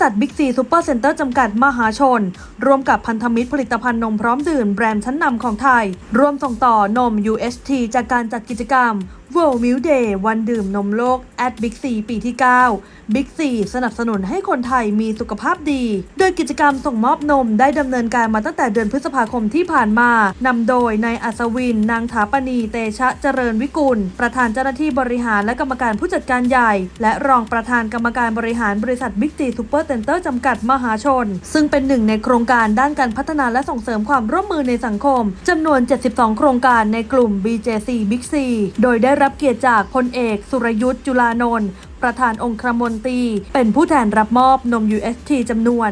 ษัทบิ๊กซีซูเปอร์เซ็นเตอร์จำกัดมหาชน ร่วมกับพันธมิตรผลิตภัณฑ์นมพร้อมดื่มแบรนด์ชั้นนำของไทย ร่วมส่งต่อนม UHT จากการจัดกิจกรรม World Milk Day วันดื่มนมโลก at Big C ปีที่ 9 Big C สนับสนุนให้คนไทยมีสุขภาพดี โดยกิจกรรมส่งมอบนมได้ดำเนินการมาตั้งแต่เดือนพฤษภาคมที่ผ่านมานำโดยนายอัศวิน นางถาปณีเตชะเจริญวิกุล ประธานเจ้าหน้าที่บริหารและกรรมการผู้จัดการใหญ่ และรองประธานกรรมการบริหารบริษัท Big C Super Center จำกัดมหาชน ซึ่งเป็นหนึ่งในโครงการด้านการพัฒนาและส่งเสริมความร่วมมือในสังคมจำนวน 72 โครงการในกลุ่ม BJC Big C โดยได้รับเกียรติจากพลเอกสุรยุทธ์จุลานนท์ประธานองคมนตรีเป็นผู้แทนรับมอบนม UST จำนวน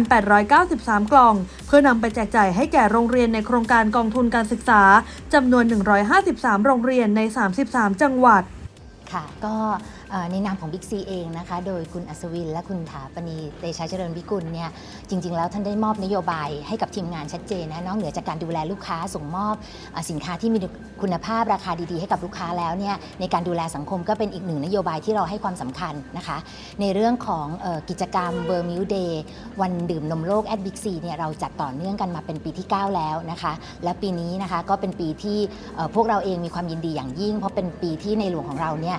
133,893 กล่อง เพื่อนำไปแจกจ่ายให้แก่โรงเรียนในโครงการกองทุนการศึกษาจำนวน 153 โรงเรียนใน 33 จังหวัด ค่ะ ก็ ในนามของ Big C เองนะคะ โดยคุณอัศวินและคุณถาปณีเตชะเจริญวิกุลเนี่ยจริง ๆ แล้วท่านได้มอบนโยบายให้กับทีมงานชัดเจนนะนอกเหนือจากการดูแลลูกค้าส่งมอบอสินค้าที่มีคุณภาพราคาดีๆ ให้กับลูกค้าแล้วเนี่ยในการดูแลสังคมก็เป็นอีกหนึ่งนโยบายที่เราให้ความสำคัญนะคะ ในเรื่องของอกิจกรรมเบอร์มิวเดย์วันดื่มนมโลกแอดบิ๊กซีเนี่ยเราจัดต่อเนื่องกันมาเป็นปีที่ 9 แล้วนะคะ และปีนี้นะคะก็เป็นปีที่พวกเราเองมีความยินดีอย่างยิ่ง เพราะเป็นปีที่ในหลวงของเราเนี่ย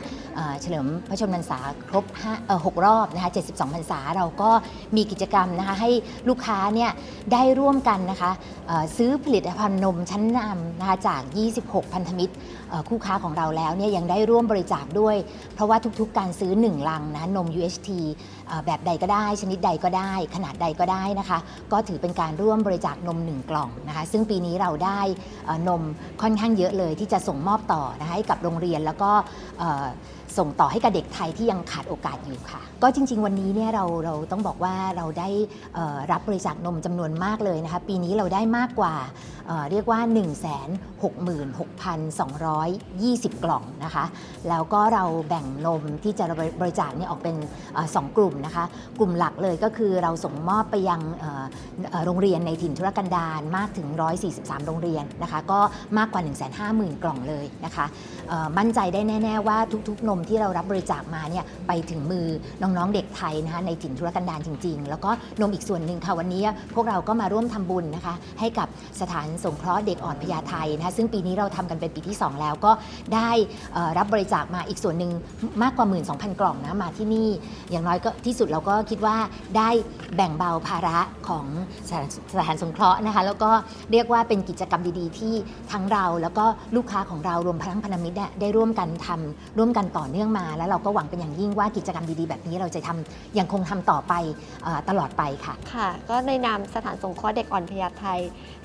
เฉลิมพระชนมพรรษาครบ5เอ่อ6รอบนะคะ72พรรษาเราก็มีกิจกรรมนะคะให้ลูกค้าเนี่ยได้ร่วมกันนะคะเอ่อซื้อผลิตภัณฑ์นมชั้นนำนะคะจาก 26 พันธมิตรเอ่อคู่ค้าของเราแล้วเนี่ยยังได้ร่วมบริจาคด้วย เพราะว่าทุกๆ การซื้อ 1 ลังนะะนม UHT เอ่อแบบใดก็ได้ ชนิดใดก็ได้ ขนาดใดก็ได้นะคะ ก็ถือเป็นการร่วมบริจาคนม 1 กล่องนะคะ ซึ่งปีนี้เราได้เอ่อนมค่อนข้างเยอะเลยที่จะส่งมอบต่อนะคะให้กับโรงเรียนแล้วก็เอ่อ ส่งต่อให้กับเด็กไทยที่ยังขาดโอกาสอยู่ค่ะ ก็จริง ๆ วันนี้เนี่ยเราเราต้องบอกว่าเราได้รับบริจาคนมจำนวนมากเลยนะคะ ปีนี้เราได้มากกว่าเเรียกว่า 166,220 กล่องนะคะ แล้วก็เราแบ่งนมที่จะบริจาคเนี่ยออกเป็นอสองกลุ่มนะคะ กลุ่มหลักเลยก็คือเราส่งมอบไปยังโรงเรียนในถิ่นธุรกันดารมากถึง 143 โรงเรียนนะคะ ก็มากกว่า 150,000 กล่องเลยนะคะมั่นใจได้แน่ ๆ ว่าทุก ๆ นมที่เรารับบริจาคมาเนี่ยไปถึงมือน้องๆเด็กไทยนะคะในถิ่นธุรกันดารจริง ๆ แล้วก็นมอีกส่วนหนึ่งค่ะวันนี้พวกเราก็มาร่วมทำบุญนะคะ ให้กับสถานสงเคราะห์เด็กอ่อนพญาไทนะคะซึ่งปีนี้เราทำกันเป็นปีที่ 2 แล้วก็ได้รับบริจาคมาอีกส่วนหนึ่งมากกว่า 12,000 กล่องนะมาที่นี่อย่างน้อยก็ที่สุดเราก็คิดว่าได้แบ่งเบาภาระของสถานสถานสงเคราะห์นะคะแล้วก็เรียกว่าเป็นกิจกรรมดีๆ ที่ทั้งเราแล้วก็ลูกค้าของเรารวมทั้งพันธมิตรเนี่ยได้ร่วมกันทำร่วมกันต่อเนื่องนื่องมา แล้วเราก็หวังเป็นอย่างยิ่งว่ากิจกรรมดีๆ แบบนี้เราจะทำยังคงทำต่อไปเออตลอดไปค่ะ ค่ะก็ในนามสถานสงเคราะห์เด็กอ่อนพญาไทย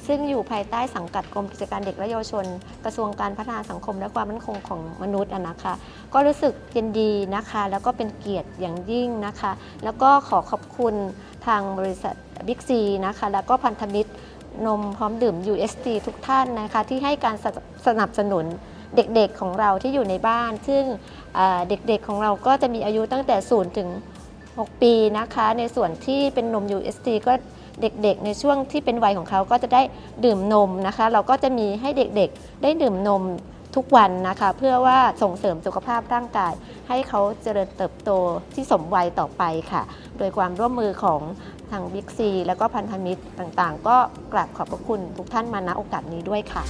ซึ่งอยู่ภายใต้สังกัดกรมกิจการเด็กและเยาวชน กระทรวงการพัฒนาสังคมและความมั่นคงของมนุษย์อะนะคะ ก็รู้สึกยินดีนะคะ แล้วก็เป็นเกียรติอย่างยิ่งนะคะ แล้วก็ขอขอบคุณทางบริษัทบิ๊กซีนะคะ แล้วก็พันธมิตรนมพร้อมดื่ม UST ทุกท่านนะคะ ที่ให้การสนับสนุน เด็กๆของเราที่อยู่ในบ้าน ซึ่งเด็กๆของเราก็จะมีอายุตั้งแต่ 0 ถึง 6 ปีนะคะ ในส่วนที่เป็นนม UST ก็เด็กๆ ในช่วงที่เป็นวัยของเขาก็จะได้ดื่มนมนะคะ เราก็จะมีให้เด็กๆ ได้ดื่มนมทุกวันนะคะ เพื่อว่าส่งเสริมสุขภาพร่างกาย ให้เขาเจริญเติบโตที่สมวัยต่อไปค่ะ โดยความร่วมมือของทางบิ๊กซีแล้วก็พันธมิตรต่างๆ ก็กราบขอบพระคุณทุกท่านมาณโอกาสนี้ด้วยค่ะ